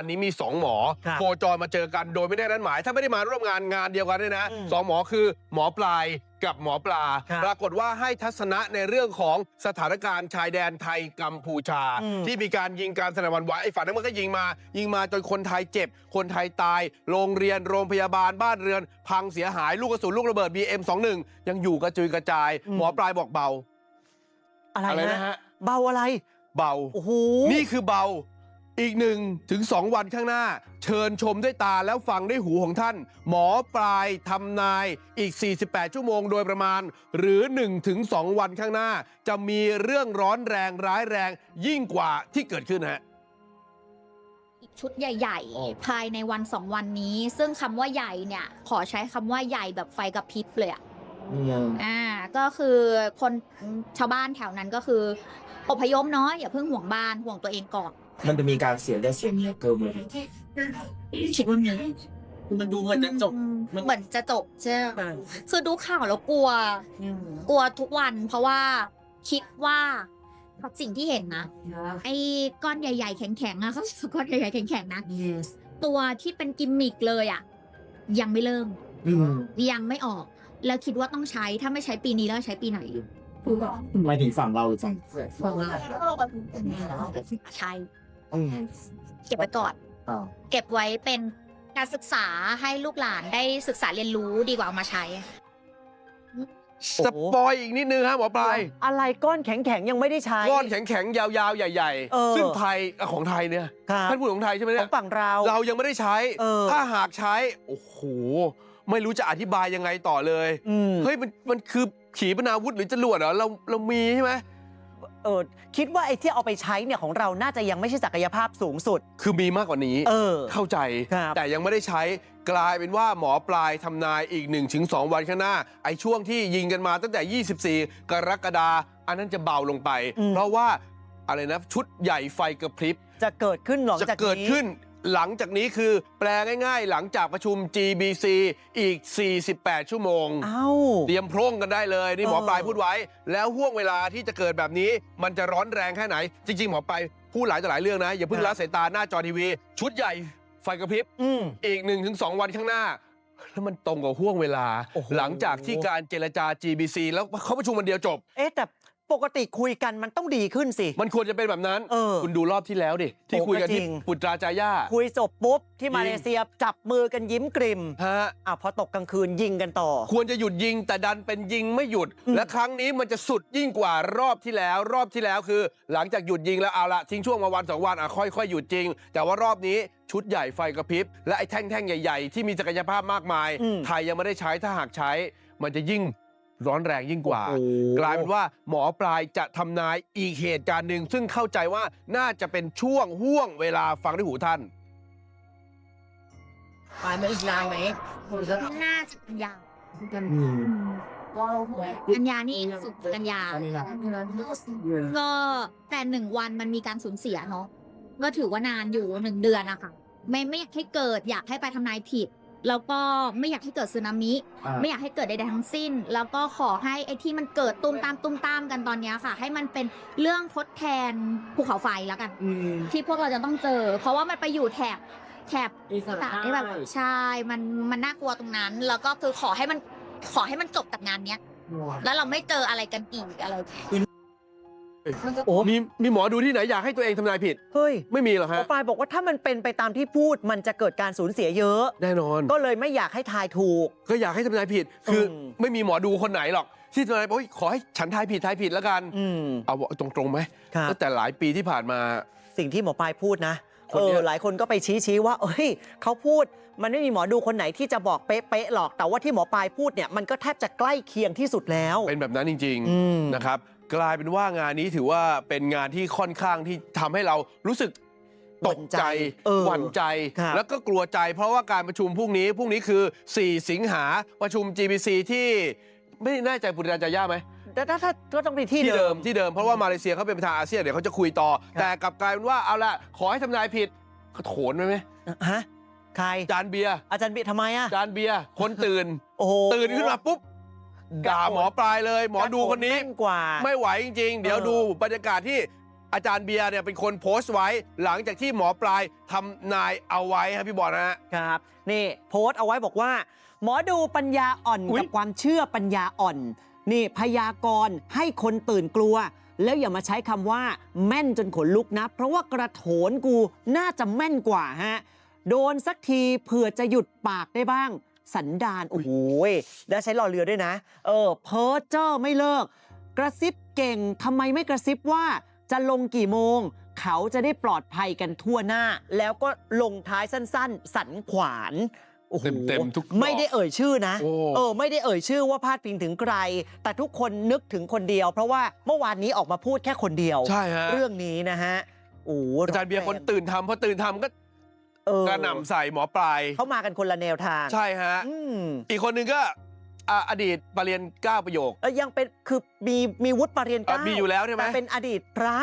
อันนี้มี 2 หมอครับโคจรมาเจอกันโดยไม่ได้นัดหมาย ถ้าไม่ได้มาร่วมงานงานเดียวกันด้วยนะอืมสองหมอคือหมอปลายกับหมอปลา ครับ ปรากฏว่าให้ทัศนะในเรื่องของสถานการณ์ชายแดนไทยกัมพูชา อืม ที่มีการยิงการสนานหวันไหวไอ้ฝั่งนั้นมันก็ยิงมา ยิงมาจนคนไทยเจ็บ คนไทยตาย โรงเรียนโรงพยาบาลบ้านเรือน พังเสียหายลูกกระสุนลูกระเบิด BM21 ยังอยู่กระจุยกระจาย อืม หมอปลายบอกเบาอะไรอะไรนะนะฮะ เบาอะไร เบา โอ้โห นี่คือเบา อีกหนึ่งถึงสองวันข้างหน้า เชิญชมด้วยตาแล้วฟังด้วยหูของท่าน หมอปลายทำนายอีก 48 ชั่วโมงโดยประมาณ หรือ1ถึง2วันข้างหน้า จะมีเรื่องร้อนแรงร้ายแรงยิ่งกว่าที่เกิดขึ้นฮะอีกชุดใหญ่อ๋อๆภายในวันสองวันนี้ ซึ่งคำว่าใหญ่เนี่ย ขอใช้คำว่าใหญ่แบบไฟกับพริบเลยอะอ่าก็คือคนชาวบ้านแถวนั้นก็คืออพยพเนาะอย่าเพิ่งห่วงบ้านห่วงตัวเองก่อน มันจะมีการเสียเลือดเสียเนื้อเกินเลยคิดว่ามีมันดูเหมือนจะจบ มันเหมือนจะจบใช่ไหมคือดูข่าวแล้วกลัว กลัวทุกวัน เพราะว่าคิดว่าสิ่งที่เห็นนะไอ้ก้อนใหญ่ๆแข็งๆอะเขาก้อนใหญ่ๆแข็งๆนะตัวที่เป็นกิมมิกเลยอะยังไม่เริ่มอืมยังไม่ออก แล้วคิดว่าต้องใช้ถ้าไม่ใช้ปีนี้แล้วใช้ปีไหนหมายถึงฝั่งเราหรือฝั่งใช้ อืมเก็บไว้ก่อนอ่าเก็บไว้เป็นการศึกษาให้ลูกหลานได้ศึกษาเรียนรู้ดีกว่าเอามาใช้ สปอยอีกนิดนึงฮะหมอปลายอะไรก้อนแข็งๆ ยังไม่ได้ใช้ ก้อนแข็งๆ ยาวๆ ใหญ่เออ ๆ ซึ่งไทยอะของไทยเนี่ยครับท่านพูดของไทยใช่ไหมขเนี่อยงฝั่งเรา เรายังไม่ได้ใช้ เออ ถ้าหากใช้ โอ้โห ไม่รู้จะอธิบายยังไงต่อเลย อืม เฮ้ยมันมันคือขีปนาวุธหรือจรวดเหรอเราเรามีใช่ไหม เออคิดว่าไอ้ที่เอาไปใช้เนี่ยของเราน่าจะยังไม่ใช่ศักยภาพสูงสุด คือมีมากกว่านี้ เออ เข้าใจ ครับแต่ยังไม่ได้ใช้กลายเป็นว่าหมอปลายทำนายอีก1นถึงสวันข้างหน้า ไอ้ช่วงที่ยิงกันมาตั้งแต่ 24 กรกฎาอันนั้นจะเบาลงไปเพราะว่าอะไรนะชุดใหญ่ไฟกระพริบจะเกิดขึ้นหลังจะจากเกิดนี้ขึ้น หลังจากนี้คือแปลง่ายๆ หลังจากประชุม GBC อีก 48 ชั่วโมงเอ้าเตรียมพร่งกันได้เลย นี่หมอเออ ปลายพูดไว้ แล้วห่วงเวลาที่จะเกิดแบบนี้ มันจะร้อนแรงแค่ไหน จริงๆ หมอปลายพูดหลายต่อหลายเรื่องนะ อย่าเพิ่งละสายตาหน้าจอทีวี ชุดใหญ่ไฟกระพริบ อืม อีก1นถึงสวันข้างหน้า แล้วมันตรงกับห่วงเวลา โอ้โห หลังจากที่การเจรจา GBC แล้วเขาประชุมวันเดียวจบ เอ๊ะแต่ ปกติคุยกันมันต้องดีขึ้นสิ มันควรจะเป็นแบบนั้น เออคุณดูรอบที่แล้วดิ ที่โอ้คุยกันก็จริที่งปุตราจาย่า คุยจบปุ๊บ ที่ยิงมาเลเซียจับมือกันยิ้มกริมฮะ อะพอตกกลางคืนยิงกันต่อ ควรจะหยุดยิงแต่ดันเป็นยิงไม่หยุดอืมและครั้งนี้มันจะสุดยิ่งกว่ารอบที่แล้ว รอบที่แล้วคือ หลังจากหยุดยิงแล้วเอาละทิ้งช่วงมาวันสองวันอะค่อยๆหยุดจริง แต่ว่ารอบนี้ชุดใหญ่ไฟกระพริบ และไอ้แท่งๆ ใหญ่ ๆ ที่มีศักยภาพมากมาย อืม ไทยยังไม่ได้ใช้ถ้าหากใช้ มันจะยิ่ง ร้อนแรงยิ่งกว่าโอ้โหกลายเป็นว่าหมอปลายจะทำนายอีกเหตุการณ์หนึ่งซึ่งเข้าใจว่าน่าจะเป็นช่วงห่วงเวลาฟังด้วยหูท่านปลายมันอีกนานไหมน่าจะกันยาอืมกันยานี่สุดกันยาก็แต่หนึ่งวันมันมีการสูญเสียเนาะก็ถือว่านานอยู่หนึ่งเดือนอะค่ะไม่ไม่อยากให้เกิดอยากให้ไปทำนายผิด แล้วก็ไม่อยากให้เกิดสึนามิ อ่า ไม่อยากให้เกิดใดๆทั้งสิ้น แล้วก็ขอให้ไอ้ที่มันเกิดตุ้มตามตุ้มตามกันตอนเนี้ยค่ะ ให้มันเป็นเรื่องทดแทนภูเขาไฟแล้วกัน อืม ที่พวกเราจะต้องเจอ เพราะว่ามันไปอยู่แถบแถบอีสานต่างที่แบบใช่มันมันน่ากลัวตรงนั้น แล้วก็คือขอให้มันขอให้มันจบกับงานเนี้ย แล้วเราไม่เจออะไรกันอีกอะไร โอ้มีมีหมอดูที่ไหนอยากให้ตัวเองทำนายผิด เฮ้ยไม่มีหรอกหมอฮะ ปลายบอกว่าถ้ามันเป็นไปตามที่พูดมันจะเกิดการสูญเสียเยอะ แน่นอน ก็เลยไม่อยากให้ทายถูก ก็อยากให้ทำนายผิด คืออม ไม่มีหมอดูคนไหนหรอก ที่ทำนายบอกว่าขอให้ฉันทายผิดทายผิดแล้วกัน อืม เอาตรงๆไหมครับ ตั้งแต่หลายปีที่ผ่านมา สิ่งที่หมอปลายพูดนะคนเอเนี้อยหลายคนก็ไปชี้ชี้ว่า เอ้ยเขาพูด มันไม่มีหมอดูคนไหนที่จะบอกเป๊ะๆหรอก แต่ว่าที่หมอปลายพูดเนี่ยมันก็แทบจะใกล้เคียงที่สุดแล้ว เป็นแบบนั้นจริงอืม ๆนะครับ กลายเป็นว่างานนี้ถือว่าเป็นงานที่ค่อนข้างที่ทำให้เรารู้สึกตกใจเออหวั่นใจ ครับ แล้วก็กลัวใจ เพราะว่าการประชุมพรุ่งนี้พรุ่งนี้คือ 4 สิงหาประชุม GBC ที่ไม่แน่ใจปุริยาจาย่าไหม แต่ถ้าถ้าก็ต้องเป็นที่ที่เดิเดิมม ที่เดิมเพราะว่ามาเลเซียเขาเป็นประธานอาเซียนเดี๋ยวเขาจะคุยต่อ ครับ แต่กลับกลายเป็นว่าเอาละขอให้ทำนายผิดเขาโถนไว้ไหมฮะ ใครจานเบียร์อาจารย์บิทำไมอะจานเบียร์คนตื่น โอ้โหตื่นขึ้นมาปุ๊บด่าหมอปลายเลย หมอดูคนนี้แม่กว่า ไม่ไหวจริง ๆ เดี๋ยวเออดูบรรยากาศที่อาจารย์เบียร์เนี่ยเป็นคนโพสต์ไว้ หลังจากที่หมอปลายทำนายเอาไว้ครับพี่บอลนะฮะ ครับ นี่โพสต์เอาไว้บอกว่า หมอดูปัญญาอ่อนอุ๊ย กับความเชื่อปัญญาอ่อน นี่พยากรณ์ให้คนตื่นกลัว แล้วอย่ามาใช้คำว่า แม่นจนขนลุกนะ เพราะว่ากระโถนกูน่าจะแม่นกว่าฮะ โดนสักทีเผื่อจะหยุดปากได้บ้าง สันดานโอ้โหยแล้วใช้รอเรือด้วยนะ เออเพ้อเจ้อไม่เลิก กระซิบเก่งทำไมไม่กระซิบว่าจะลงกี่โมง เขาจะได้ปลอดภัยกันทั่วหน้า แล้วก็ลงท้ายสั้น ๆ สันขวานโอ้โหเต็มๆทุกดอกไม่ได้เอ่ยชื่อนะ โอ้ เออ ไม่ได้เอ่ยชื่อว่าพาดพิงถึงใคร แต่ทุกคนนึกถึงคนเดียว เพราะว่าเมื่อวานนี้ออกมาพูดแค่คนเดียว ใช่ฮะเรื่องนี้นะฮะโอ้โหอาจารย์เบียร์คนตื่นทำพอตื่นทำก็เออ กระหน่ำใส่หมอปลายเขามากันคนละแนวทางใช่ฮะอืมอีกคนหนึงก็อะอดีตปรริญญาเก้าประโยคเอ้ยยังเป็นคือมีมีวุฒิปรริญญาอะเก้ามีอยู่แล้วใช่ไหมแต่เป็นอดีตพระ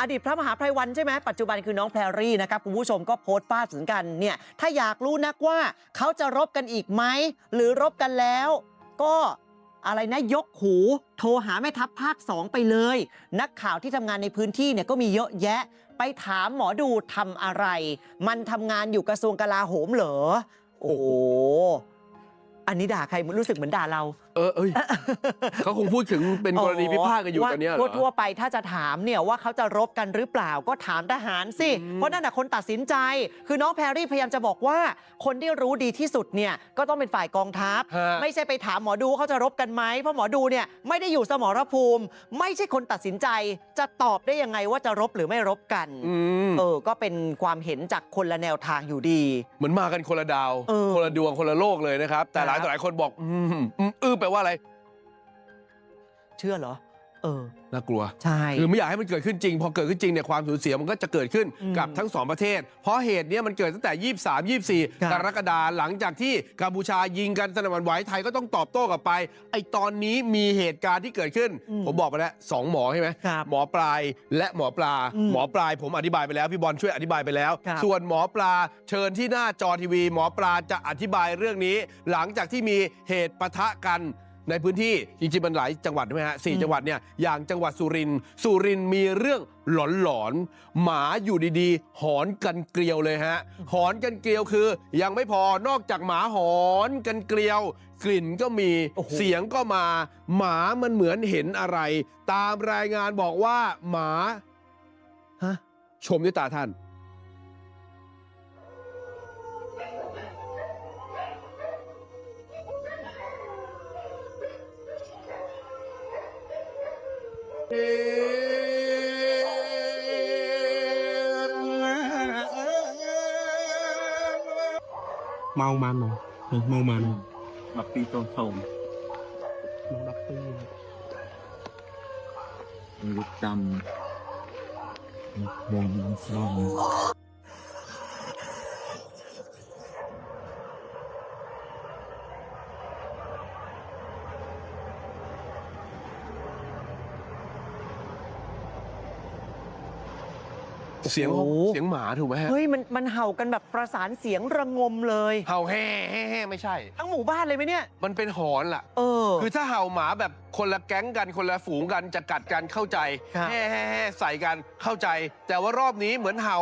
อดีตพระมหาไพรวันใช่ไหมปัจจุบันคือน้องแพรรี่นะครับคุณผู้ชมก็โพสต์ป้าดถึงกันเนี่ยถ้าอยากรู้นักว่าเขาจะรบกันอีกไหมหรือรบกันแล้ว ก็ อะไรนะยกหู โทรหาแม่ทัพภาคสองไปเลย นักข่าวที่ทำงานในพื้นที่เนี่ยก็มีเยอะแยะ ไปถามหมอดูทำอะไร มันทำงานอยู่กระทรวงกลาโหมเหรอ โอ้โหอันนี้ด่าใครรู้สึกเหมือนด่าเรา เออเอ้ยเขาคงพูดถึงเป็นกรณีพิพาทกันอยู่ว่าตอนเนี้ยเหรอทั่วๆไปถ้าจะถามเนี่ยว่าเขาจะรบกันหรือเปล่าก็ถามทหารสิอืมเพราะนั่นน่ะคนตัดสินใจ คือน้องแพรรี่พยายามจะบอกว่า คนที่รู้ดีที่สุดเนี่ยก็ต้องเป็นฝ่ายกองทัพ ฮะ ไม่ใช่ไปถามหมอดูเขาจะรบกันไหมเพราะหมอดูเนี่ยไม่ได้อยู่สมรภูมิ ไม่ใช่คนตัดสินใจ จะตอบได้ยังไงว่าจะรบหรือไม่รบกันอืมเออก็เป็นความเห็นจากคนละแนวทางอยู่ดี เหมือนมากันคนละดาว เออคนละดวงคนละโลกเลยนะครับ แต่หลายครับ ต่อหลายคนบอก อืมอืม อื้อแปลว่าอะไร เชื่อเหรอ เออ น่ากลัว ใช่ คือไม่อยากให้มันเกิดขึ้นจริง พอเกิดขึ้นจริงเนี่ยความสูญเสียมันก็จะเกิดขึ้นอืมกับทั้งสองประเทศ เพราะเหตุเนี้ยมันเกิดตั้งแต่ 23ครับ24 กรกฎาคมหลังจากที่กัมพูชายิงกันสนั่นหวั่นไหวไทยก็ต้องตอบโต้กลับไป ไอตอนนี้มีเหตุการณ์ที่เกิดขึ้นอืมผมบอกไปแล้วสองหมอใช่ไหมครับหมอปลายและหมอปลาอืมหมอปลายผมอธิบายไปแล้วพี่บอลช่วยอธิบายไปแล้ว ครับส่วนหมอปลาเชิญที่หน้าจอทีวี หมอปลาจะอธิบายเรื่องนี้ หลังจากที่มีเหตุปะทะกัน ในพื้นที่จริงๆมันหลายจังหวัดใช่ไหมฮะสี่อืมจังหวัดเนี่ยอย่างจังหวัดสุรินทร์สุรินทร์มีเรื่องหลอนๆหมาอยู่ดีๆ หอนกันเกลียวเลยฮะ หอนกันเกลียวคือ ยังไม่พอนอกจากหมาหอนกันเกลียว กลิ่นก็มีโอ้โห เสียงก็มา หมามันเหมือนเห็นอะไร ตามรายงานบอกว่าหมาฮะชมด้วยตาท่าน ម៉ោងម៉ានមកម៉ោងម៉ាន12ចូលសូមម៉ោង12យុទ្ធកម្មមកមកស្រោម เสียงโอ้โหเสียงหมาถูกไหมฮะเฮ้ยมันมันเห่ากันแบบประสานเสียงระงมเลยเห่าแห่แห่แห่ไม่ใช่ ทั้งหมู่บ้านเลยไหมเนี่ย มันเป็นหอนล่ะเออ คือถ้าเห่าหมาแบบคนละแก๊งกันคนละฝูงกันจะกัดกันเข้าใจครับแห่แห่แห่ใส่กันเข้าใจ แต่ว่ารอบนี้เหมือนเห่า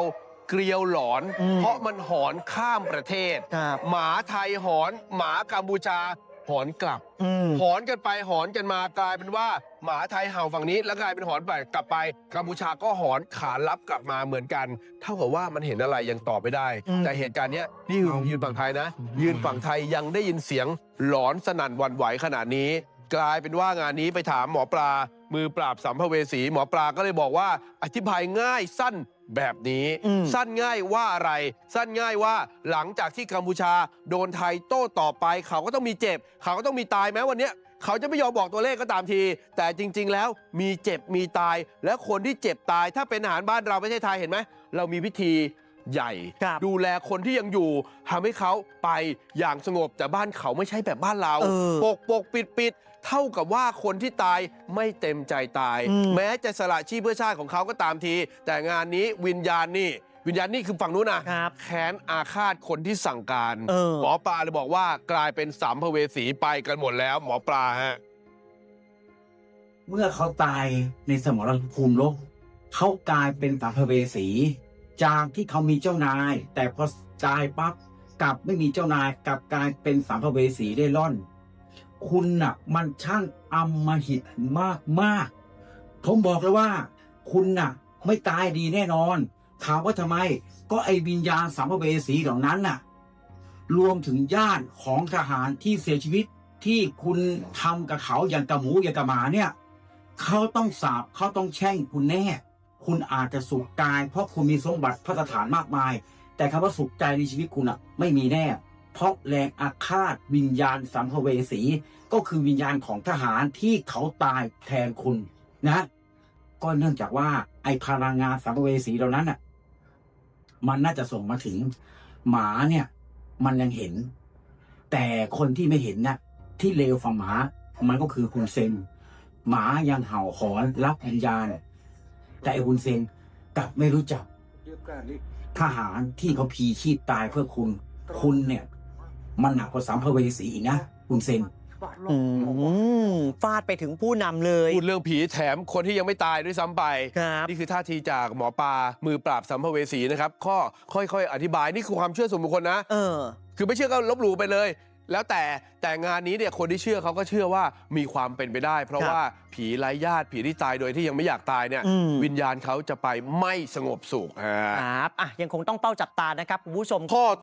เกลียวหลอนอืมเพราะมันหอนข้ามประเทศครับหมาไทยหอน หมากัมพูชา หอนกลับ อืม หอนกันไปหอนกันมากลายเป็นว่าหมาไทยเห่าฝั่งนี้ แล้วกลายเป็นหอนไปกลับไปกัมพูชาก็หอนขารับกลับมาเหมือนกัน เท่ากับว่ามันเห็นอะไรยังตอบไม่ได้ อืม แต่เหตุการณ์เนี้ยนี่ยืนยืนฝั่งไทยนะ ยืนฝั่งไทยยังได้ยินเสียงหลอนสนั่นหวั่นไหวขนาดนี้ กลายเป็นว่างานนี้ไปถามหมอปลา มือปราบสัมภเวสี หมอปลาก็เลยบอกว่าอธิบายง่ายสั้น แบบนี้อืมสั้นง่ายว่าอะไร สั้นง่ายว่าหลังจากที่กัมพูชาโดนไทยโต้ตอบไป เขาก็ต้องมีเจ็บ เขาก็ต้องมีตายแม้วันเนี้ยเขาจะไม่ยอมบอกตัวเลขก็ตามที แต่จริง ๆ แล้วมีเจ็บมีตาย และคนที่เจ็บตายถ้าเป็นอาหารบ้านเราประเทศไทยเห็นไหมเรามีพิธี ใหญ่ครับดูแลคนที่ยังอยู่ทำให้เขาไปอย่างสงบแต่บ้านเขาไม่ใช่แบบบ้านเราเออปกปกปิดปิดเท่ากับว่าคนที่ตายไม่เต็มใจตายอืมแม้จะสละชีพเพื่อชาติของเขาก็ตามที แต่งานนี้วิญญาณนี่วิญญาณนี่คือฝั่งนู้นนะครับแค้นอาฆาตคนที่สั่งการเออหมอปลาเลยบอกว่ากลายเป็นสามภเวสีไปกันหมดแล้ว หมอปลาฮะเมื่อเขาตายในสมรภูมิโลกเขากลายเป็นสัมภเวสี จากที่เขามีเจ้านาย แต่พอตายปั๊บกลับไม่มีเจ้านายกลับกลายเป็นสัมภเวสีได้ร่อน คุณน่ะ มันช่างอำมหิตมากมากผมบอกเลยว่า คุณน่ะ ไม่ตายดีแน่นอนถามว่าทำไม ก็ไอ้วิญญาณสัมภเวสีเหล่านั้นน่ะ รวมถึงญาติของทหารที่เสียชีวิตที่คุณทำกับเขาอย่างกับหมูอย่างกับหมาเนี่ย เขาต้องสาบเขาต้องแช่งคุณแน่ คุณอาจจะสุขกาย เพราะคุณมีสมบัติพระสถานมากมาย แต่คำว่าสุขใจในชีวิตคุณอะไม่มีแน่ เพราะแรงอาฆาตวิญญาณสัมภเวสี ก็คือวิญญาณของทหารที่เขาตายแทนคุณนะ ก็เนื่องจากว่าไอพลังงานสัมภเวสีเหล่านั้นอะมันน่าจะส่งมาถึง หมาเนี่ย มันยังเห็น แต่คนที่ไม่เห็นน่ะที่เลวฝั่งหมา มันก็คือคุณเซนหมายังเห่าหอนรับวิญญาณ แต่ไอ้คุณเซนกลับไม่รู้จัก ทหารที่เขาพีชีพตายเพื่อคุณ คุณเนี่ย มันหนักกว่าสัมภเวสีอีกนะคุณเซนอืมฟาดไปถึงผู้นำเลย พูดเรื่องผีแถมคนที่ยังไม่ตายด้วยซ้ำไป ครับ นี่คือท่าทีจากหมอปลามือปราบสัมภเวสีนะครับข้อค่อยๆ อธิบายนี่คือความเชื่อส่วนบุคคลนะ เออ คือไม่เชื่อก็ลบหลู่ไปเลย แล้วแต่แต่งานนี้เนี่ยคนที่เชื่อเขาก็เชื่อว่ามีความเป็นไปได้ เพราะครับว่าผีไร้ญาติผีที่ตายโดยที่ยังไม่อยากตายเนี่ยอืมวิญญาณเขาจะไปไม่สงบสุขฮะครับอะยังคงต้องเป้าจับตานะครับคุณผู้ชมข้อ